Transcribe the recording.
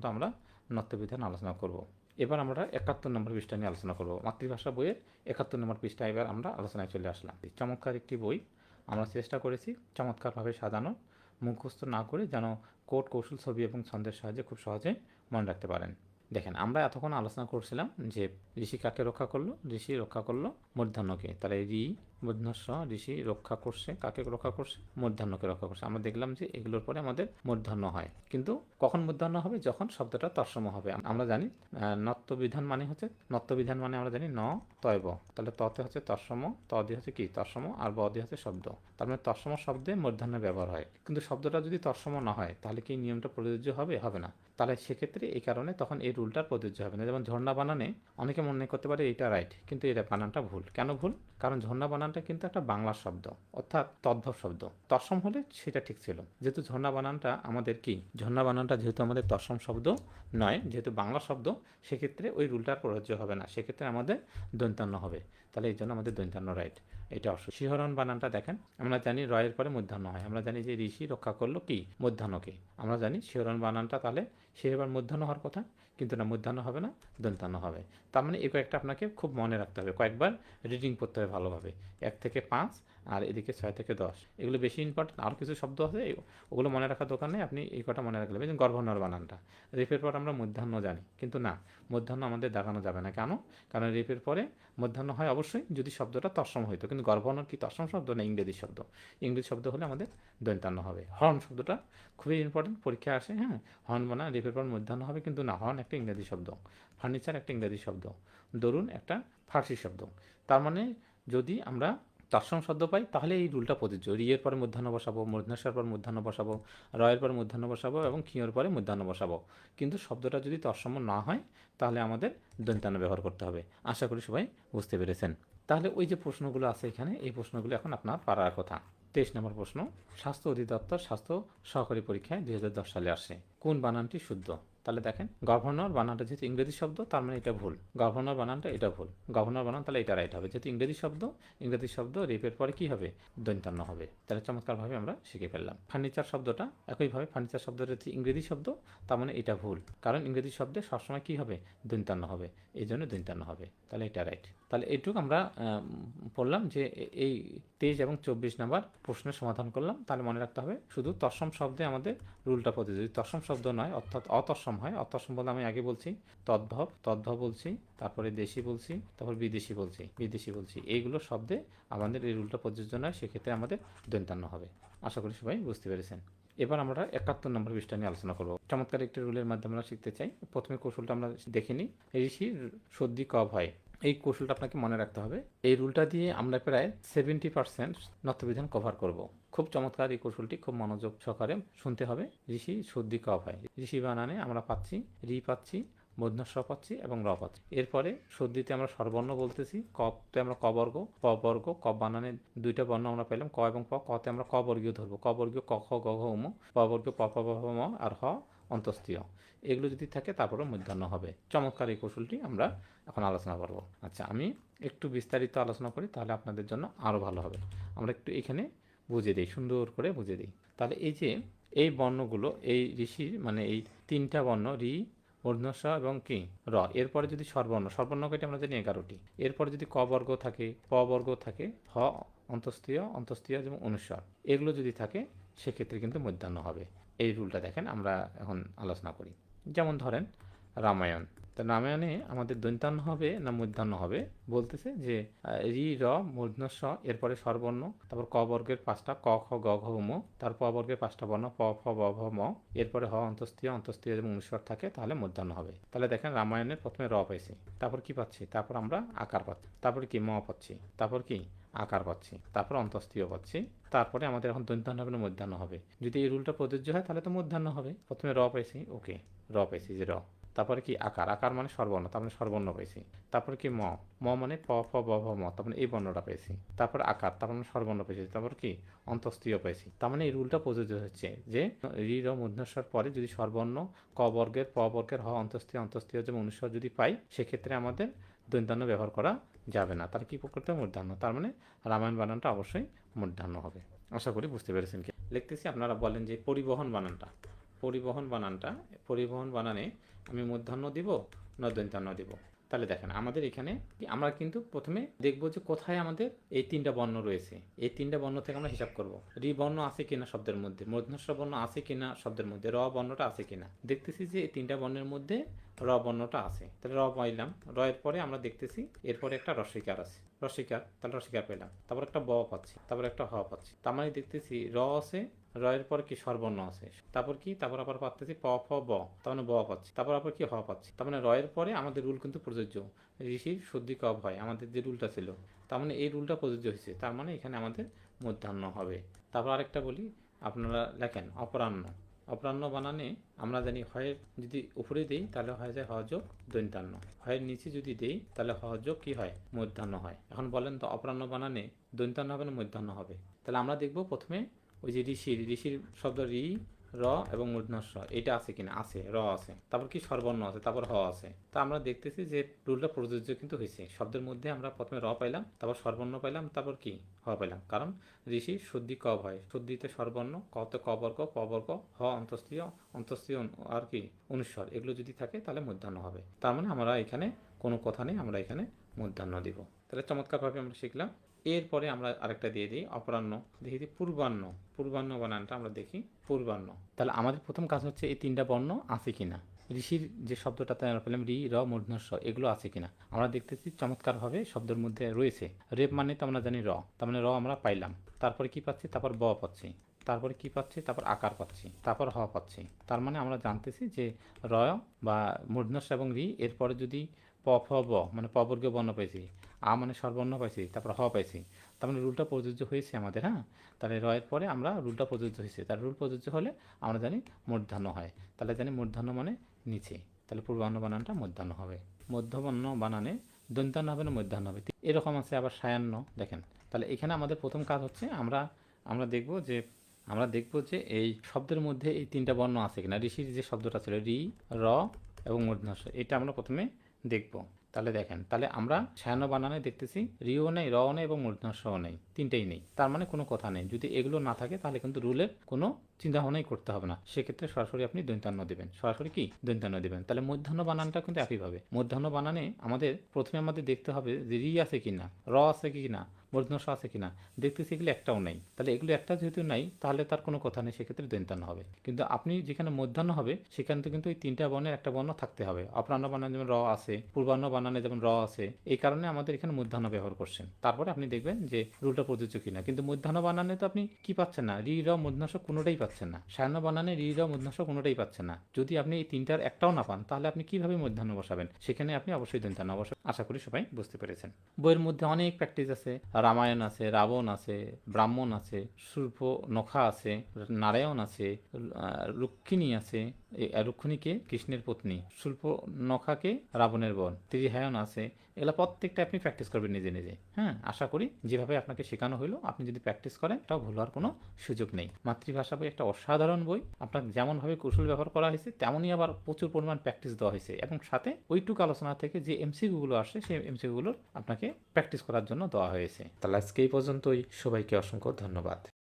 তো আমরা নত্যবিধান আলোচনা করব। এবার আমরা একাত্তর নম্বর পৃষ্ঠা নিয়ে আলোচনা করব। মাতৃভাষা বইয়ের একাত্তর নম্বর পৃষ্ঠা এবার আমরা আলোচনায় চলে আসলাম। চমৎকার একটি বই আমরা চেষ্টা করেছি চমৎকারভাবে সাজানো মুখস্থ না করে যেন কোট, কৌশল, ছবি এবং ছন্দের সাহায্যে খুব সহজে মনে রাখতে পারেন। দেখেন, আমরা এতক্ষণ আলোচনা করছিলাম যে ঋষি কাকে রক্ষা করল? ঋষি রক্ষা করল মূর্ধন্যকে। তাহলে ঋ মূর্ধস্ব ঋষি রক্ষা করছে, কাকে রক্ষা করছে? মূর্ধন্যকে রক্ষা করছে। আমরা দেখলাম যে এগুলোর পরে আমাদের মূর্ধন্য হয়। কিন্তু কখন মূর্ধন্য হবে? যখন শব্দটা তৎসম হবে। আমরা জানি নত্যবিধান মানে হচ্ছে নত্যবিধান মানে আমরা জানি ন তয়ব তাহলে ততে হচ্ছে তৎসম ত হচ্ছে কি? তৎসম, আর ব দিয়ে হচ্ছে শব্দ। তার মানে তৎসম শব্দে মূর্ধন্য ব্যবহার হয়। কিন্তু শব্দটা যদি তৎসম না হয়, তাহলে কি নিয়মটা প্রযোজ্য হবে? হবে না। তাহলে সেক্ষেত্রে এই কারণে তখন এই রুলটার প্রযোজ্য হবে না। যেমন ঝর্ণা বানানে অনেকে মনে করতে পারে এটা রাইট কিন্তু এটা বানানটা ভুল। কেন ভুল? কারণ ঝর্ণা বানানটা কিন্তু একটা বাংলা শব্দ, অর্থাৎ তদ্ভব শব্দ। তৎসম হলে সেটা ঠিক ছিল। যেহেতু ঝর্ণা বানানটা আমাদের কি? ঝর্ণা বানানটা যেহেতু আমাদের তৎসম শব্দ নয়, যেহেতু বাংলা শব্দ, সেক্ষেত্রে ওই রুলটা প্রযোজ্য হবে না। সেক্ষেত্রে আমাদের দন্তান্ন হবে। তাহলে এই জন্য আমাদের দন্তান্ন রাইট। এটা অবশ্য শিহরণ বানানটা দেখেন, আমরা জানি রয়ের পরে মধ্যাহ্ন হয়। আমরা জানি যে ঋষি রক্ষা করল কি? মধ্যাহ্নকে। আমরা জানি শিহরণ বানানটা তাহলে সে এবার মধ্যাহ্ন হওয়ার কথা। কিন্তু না মধ্যাহ্ন হবে না দন্তান্ন হবে। তার মানে এই কয়েকটা আপনাকে খুব মনে রাখতে হবে। কয়েকবার রিডিং পড়তে হবে ভালোভাবে। এক থেকে পাঁচ আর এদিকে ছয় থেকে দশ। এগুলো বেশি ইম্পর্টেন্ট আরও কিছু শব্দ আছে ওগুলো মনে রাখার দোকানে আপনি এই কটা মনে রাখলেন যেমন গর্ভনর বানানটা। রেপের পর আমরা মধ্যাহ্ন জানি। কিন্তু না, মধ্যাহ্ন আমাদের দেখানো যাবে না। কেন? কারণ রেপের পরে মধ্যাহ্ন হয় অবশ্যই, যদি শব্দটা তৎসম হইতো। কিন্তু গর্ভনর কি তৎসম শব্দ না ইংরেজি শব্দ? ইংরেজি শব্দ হলে আমাদের দৈন্তান্ন হবে। হর্ন শব্দটা খুবই ইম্পর্টেন্ট পরীক্ষা আসে হ্যাঁ? হর্ন বানা, রেপের পর মধ্যাহ্ন হবে, কিন্তু না, হর্ন একটা ইংরেজি শব্দ। ফার্নিচার একটা ইংরেজি শব্দ। দরুন একটা ফার্সি শব্দ। তার মানে যদি আমরা তৎসম শব্দ পাই, তাহলে এই রুলটা প্রযোজ্য। রিয়ের পরে মধ্যাহ্ন বসাবো মূর্ধন্যের পর মধ্যাহ্ন বসাবো, রয়ের পর মধ্যাহ্ন বসাবো এবং ক্ষীয়র পরে মধ্যাহ্ন বসাবো। কিন্তু শব্দটা যদি তৎসম না হয়, তাহলে আমাদের দন্তান্ন ব্যবহার করতে হবে। আশা করি সবাই বুঝতে পেরেছেন। তাহলে ওই যে প্রশ্নগুলো আছে এখানে, এই প্রশ্নগুলো এখন আপনার পারার কথা। তেইশ নম্বর প্রশ্ন, স্বাস্থ্য অধিদপ্তর স্বাস্থ্য সহকারী পরীক্ষায় দুই হাজার দশ সালে আসে। কোন বানানটি শুদ্ধ? তাহলে দেখেন গভর্নর বানানটা যেহেতু ইংরেজি শব্দ, তার মানে এটা ভুল। গভর্নর বানানটা এটা ভুল। গভর্নর বানান, তাহলে এটা রাইট হবে। যেহেতু ইংরেজি শব্দ ইংরেজি শব্দ রেপের পরে কি হবে? দৈন্তান্ন হবে। তাহলে চমৎকারভাবে আমরা শিখে ফেললাম। ফার্নিচার শব্দটা, একইভাবে ফার্নিচার শব্দটা হচ্ছে ইংরেজি শব্দ, তার মানে এটা ভুল। কারণ ইংরেজি শব্দে সবসময় কি হবে? দৈন্তান্ন হবে। এই জন্য দৈন্তান্ন হবে। তাহলে এটা রাইট তাহলে এইটুকু আমরা বললাম যে এই তেইশ এবং চব্বিশ নাম্বার প্রশ্নের সমাধান করলাম। তাহলে মনে রাখতে হবে, শুধু তৎসম শব্দে আমাদের রুলটা প্রযোজ্য যদি তৎসম শব্দ নয়, অর্থাৎ অতৎসম হয় অতৎসম বলতে আমি আগে বলছি, তদ্ভব তদ্ভব বলছি, তারপরে দেশি বলছি, তারপর বিদেশি বলছি বিদেশি বলছি। এইগুলো শব্দে আমাদের এই রুলটা প্রযোজ্য নয়, সেক্ষেত্রে আমাদের দন্তান্ন হবে। আশা করি সবাই বুঝতে পেরেছেন। এবার আমরা একাত্তর নম্বর পৃষ্ঠা নিয়ে আলোচনা করব। চমৎকার একটি রুলের মাধ্যমে আমরা শিখতে চাই। প্রথমে কৌশলটা আমরা দেখে নিই। ঋষি সর্দি কব হয় এই কৌশলটা আপনাকে মনে রাখতে হবে। এই রুলটা দিয়ে আমরা প্রায় সেভেন্টি পার্সেন্ট নত্যবিধান কভার করব। খুব চমৎকার এই কৌশলটি, খুব মনোযোগ সহকারে শুনতে হবে। ঋষি সর্দি কব হয় ঋষি বানানে আমরা পাচ্ছি, রি পাচ্ছি, মধ্যস্ব পাচ্ছি এবং র পাচ্ছি। এরপরে সর্দিতে আমরা স্বরবর্ণ বলতেছি, কতে আমরা ক বর্গ ক বানানে দুইটা বর্ণ আমরা পেলাম, ক এবং প, কতে আমরা ক বর্গীয় ধরবো। ক বর্গীয় ক, খ, গ, ঘ, উম, প বর্গীয় প প ম আর হ অন্তস্তীয় এগুলো যদি থাকে তারপরে মধ্যাহ্ন হবে। চমৎকার এই কৌশলটি আমরা এখন আলোচনা করব। আচ্ছা আমি একটু বিস্তারিত আলোচনা করি, তাহলে আপনাদের জন্য আরও ভালো হবে। আমরা একটু এখানে বুঝে দিই, সুন্দর করে বুঝে দিই। তাহলে এই যে এই বর্ণগুলো, এই ঋষির মানে এই তিনটা বর্ণ, রি মূর্ধন্য এবং কি, র, এরপরে যদি সর্বর্ণ সর্বর্ণ কয়টি আমরা জানি? এগারোটি। এরপরে যদি ক বর্গ থাকে, প বর্গ থাকে, হ অন্তস্তীয় অন্তস্তীয় এবং অনুস্বর, এগুলো যদি থাকে, সেক্ষেত্রে কিন্তু মধ্যাহ্ন হবে। এই রুলটা দেখেন, আমরা এখন আলোচনা করি। যেমন ধরেন রামায়ণ। তা রামায়ণে আমাদের দন্তান্ন হবে না মধ্যাহ্ন হবে? বলতেছে যে রি, র মূর্ধন্য এরপরে স্বরবর্ণ, তারপর ক বর্গের পাঁচটা, ক, খ, গ, ঘ উম তার প বর্গের পাঁচটা বর্ণ, প, ফ, ব, ভ, ম, এরপরে হ অন্তস্তীয় অন্তস্তীয় এবং অনুস্বর থাকে, তাহলে মধ্যাহ্ন হবে। তাহলে দেখেন রামায়ণের প্রথমে র পাইছি, তারপর কি পাচ্ছি? তারপর আমরা আকার পাচ্ছি, তারপর কি ম পাচ্ছি, তারপর কি আকার পাচ্ছি, তারপর অন্তস্তীয় পাচ্ছি, তারপরে আমাদের এখন দন্তান্ন হবে না মধ্যাহ্ন হবে। যদি এই রুলটা প্রযোজ্য হয়, তাহলে তো মধ্যাহ্ন হবে। প্রথমে র পাইছি, ওকে, র পাইছি যে র। তারপরে কি আকার? আকার মানে সর্বর্ণ তার মানে সর্বর্ণ পেয়েছি তারপরে কি ম? ম মানে প, ফ ব ভ, ম, তার মানে এই বর্ণটা পেয়েছি তারপর আকার, তার মানে সর্বর্ণ পেয়েছি তারপর কি? অন্তস্তীয় পেয়েছি তার মানে এই রুলটা প্রযোজ্য হচ্ছে যে রি র পরে যদি সর্বর্ণ ক বর্গের, প বর্গের, হ অন্তস্তীয় অন্তস্তীয় যেমন অনুস্বর যদি পাই, সেক্ষেত্রে আমাদের দন্তান্ন ব্যবহার করা যাবে না। তার কি করতে হবে মূর্ধান্য? তার মানে রামায়ণ বানানটা অবশ্যই মূর্ধান্য হবে। আশা করি বুঝতে পেরেছেন কি? লিখতেছি, আপনারা বলেন যে পরিবহন বানানটা। পরিবহন বানানটা, পরিবহন বানানে আমি মধ্যাহ্ন দিব না দিব। তাহলে দেখেন, আমাদের এখানে আমরা কিন্তু প্রথমে দেখব যে কোথায় আমাদের এই তিনটা বর্ণ রয়েছে। এই তিনটা বর্ণ থেকে আমরা হিসাব করব। রি বর্ণ আছে কিনা শব্দের মধ্যে মধ্যস্ব বর্ণ আছে কিনা শব্দের মধ্যে, র বর্ণটা আছে কিনা। দেখতেছি যে এই তিনটা বর্ণের মধ্যে র বর্ণটা আছে। তাহলে র পাইলাম, র এর পরে আমরা দেখতেছি এরপরে একটা রসিকার আছে। রসিকার তাহলে রসিকার পেলাম। তারপর একটা ব পাচ্ছি, তারপর একটা হ পাচ্ছি। তার মানে দেখতেছি র আছে র এর পর কি স্বরবর্ণ আছে। তারপর কি? তারপর আবার পাচ্ছি প, ফ, ব। তার মানে ব পাচ্ছি। তারপর আবার কি হ পাচ্ছি। তার মানে রয়ের পরে আমাদের রুল কিন্তু প্রযোজ্য। ঋষির শুদ্ধি কব হয় আমাদের যে রুলটা ছিল। তার মানে এই রুলটা প্রযোজ্য হয়েছে। তার মানে এখানে আমাদের মধ্যাহ্ন হবে। তারপর আরেকটা বলি, আপনারা লেখেন, অপরাহ্ন। অপরাহ্ন বানানে আমরা জানি হয়ের যদি উপরে দেই, তাহলে হয়ে যায় হযোগ দৈন্তান্ন হয়ের নিচে যদি দেই, তাহলে হযোগ কি হয়? মধ্যাহ্ন হয়। এখন বলেন তো, অপরাহ্ন বানানে দৈন্তান্ন হবে না মধ্যাহ্ন হবে? তাহলে আমরা দেখব প্রথমে ওই যে ঋষির ঋষির শব্দ রি, র এবং মূর্ধন্য এটা আছে কিনা? আছে, র আছে। তারপর কি সর্বর্ণ আছে? তারপর হ আছে। তা আমরা দেখতেছি যে রুলটা প্রযোজ্য কিন্তু হয়েছে। শব্দের মধ্যে আমরা প্রথমে র পাইলাম, তারপর সর্বর্ণ পাইলাম, তারপর কি? হ পাইলাম। কারণ ঋষি শুদ্ধি কব হয় শুদ্ধিতে সর্বর্ণ কতে ক বর্গ, প বর্গ, হ অন্তস্তীয় অন্তস্তীয় আর কি? অনুস্বর। এগুলো যদি থাকে, তাহলে মধ্যাহ্ন হবে। তার মানে আমরা এখানে কোনো কথা নেই, আমরা এখানে মধ্যাহ্ন দিব। তাহলে চমৎকারভাবে আমরা শিখলাম। এরপরে আমরা আরেকটা দিয়ে দিই, অপরাহ্ন। দেখি দিই পূর্বাহ্ন। পূর্বাহ্ন বানানটা আমরা দেখি, পূর্বাহ্ন। তাহলে আমাদের প্রথম কাজ হচ্ছে এই তিনটা বর্ণ আছে কিনা। ঋষির যে শব্দটাতে আমরা পেলাম রি, র মূর্ধন্য এগুলো আছে কিনা। আমরা দেখতেছি চমৎকারভাবে শব্দের মধ্যে রয়েছে। রেপ মানে তো আমরা জানি র, তার মানে র আমরা পাইলাম। তারপরে কি পাচ্ছি? তারপর ব পাচ্ছি। তারপরে কি পাচ্ছি? তারপর আকার পাচ্ছি। তারপর হ পাচ্ছি। তার মানে আমরা জানতেছি যে র বা মূর্ধন্য এবং রি, এরপরে যদি প, ফ, ব মানে পবর্গীয় বর্ণ পাইছি আ মানে সর্বর্ণ পাইছি, তারপর হ পাইছি। তার মানে রুলটা প্রযোজ্য হয়েছে আমাদের হ্যাঁ? তাহলে রয়ের পরে আমরা রুলটা প্রযোজ্য হয়েছে। তার রুল প্রযোজ্য হলে আমরা জানি মূর্ধান্য হয়। তাহলে জানি মূর্ধান্য মানে নিচে। তাহলে পূর্বাহ্ন বানানটা মধ্যাহ্ন হবে। মধ্যবর্ণ বানানে দন্তান্ন হবে না মধ্যাহ্ন হবে? এরকম আছে আবার সায়ান্ন দেখেন। তাহলে এখানে আমাদের প্রথম কাজ হচ্ছে আমরা আমরা দেখব যে, আমরা দেখব যে এই শব্দের মধ্যে এই তিনটা বর্ণ আছে কিনা। ঋষির যে শব্দটা ছিল রি, র এবং মূর্ধন্য এটা আমরা প্রথমে দেখব। তাহলে দেখেন, তাহলে আমরা ছায়ানো বানানে দেখতেছি রিও নেই র নেই এবং মূর্ধন্যও নেই, তিনটেই নেই। তার মানে কোনো কথা নেই। যদি এগুলো না থাকে, তাহলে কিন্তু রুলের কোনো চিন্তা ভাবনাই করতে হবে না। সেক্ষেত্রে সরাসরি আপনি দৈন্তান্ন দেবেন। সরাসরি কি? দৈন্তান্ন দেবেন। তাহলে মধ্যাহ্ন বানানটা কিন্তু একইভাবে। মধ্যাহ্ন বানানে আমাদের প্রথমে আমাদের দেখতে হবে যে রি আছে কি না র আছে কিনা। মূর্ধন্য আছে কিনা? দেখতেছি এগুলো একটাও নেই। তাহলে এগুলো একটা যেহেতু নাই, তাহলে তার কোনো কথা নেই, সেক্ষেত্রে দৈন্তান্ন হবে। কিন্তু আপনি যেখানে মধ্যাহ্ন হবে, সেখানে তো কিন্তু এই তিনটা বর্ণের একটা বর্ণ থাকতে হবে। অপরাহ্ন বানানে যেমন র আছে, পূর্বাহ্ন বানানে যেমন র আছে, এই কারণে আমাদের এখানে মধ্যাহ্ন ব্যবহার করছেন। তারপরে আপনি দেখবেন যে রুলটা প্রযোজ্য কিনা। কিন্তু মধ্যাহ্ন বানানে তো আপনি কি পাচ্ছেন না? রি, র মধ্যাংশ কোনোটাই পাচ্ছেন না। সায়ান্ন বানানে রি, র মধ্যাংশ কোনোটাই পাচ্ছেন না। যদি আপনি এই তিনটার একটাও না পান, তাহলে আপনি কীভাবে মধ্যাহ্ন বসাবেন? সেখানে আপনি অবশ্যই দন্তান্ন। অবশ্যই আশা করি সবাই বুঝতে পেরেছেন। বইয়ের মধ্যে অনেক প্র্যাকটিস আছে। রামায়ণ আছে, রাবণ আছে, ব্রাহ্মণ আছে, সূর্প নখা আছে, নারায়ণ আছে রুক্ষিণী আছে রুক্ষিণীকে কৃষ্ণের পত্নী শুল্প নখাকে রাবণের বোন ত্রিহায়ন আছে এগুলো প্রত্যেকটা আপনি প্র্যাকটিস করবেন নিজে নিজে। হ্যাঁ আশা করি যেভাবে আপনাকে শেখানো হলো আপনি যদি প্র্যাকটিস করেন তাও ভুল হওয়ার কোনো সুযোগ নেই। মাতৃভাষা বই একটা অসাধারণ বই। আপনার যেমনভাবে কৌশল ব্যবহার করা হয়েছে, তেমনই আবার প্রচুর পরিমাণ প্র্যাকটিস দেওয়া হয়েছে। এবং সাথে ওইটুকু আলোচনা থেকে যে এমসিকিউগুলো আসে, সেই এমসিকিউগুলোর আপনাকে প্র্যাকটিস করার জন্য দেওয়া হয়েছে। তাহলে আজকে এই পর্যন্তই। সবাইকে অসংখ্য ধন্যবাদ।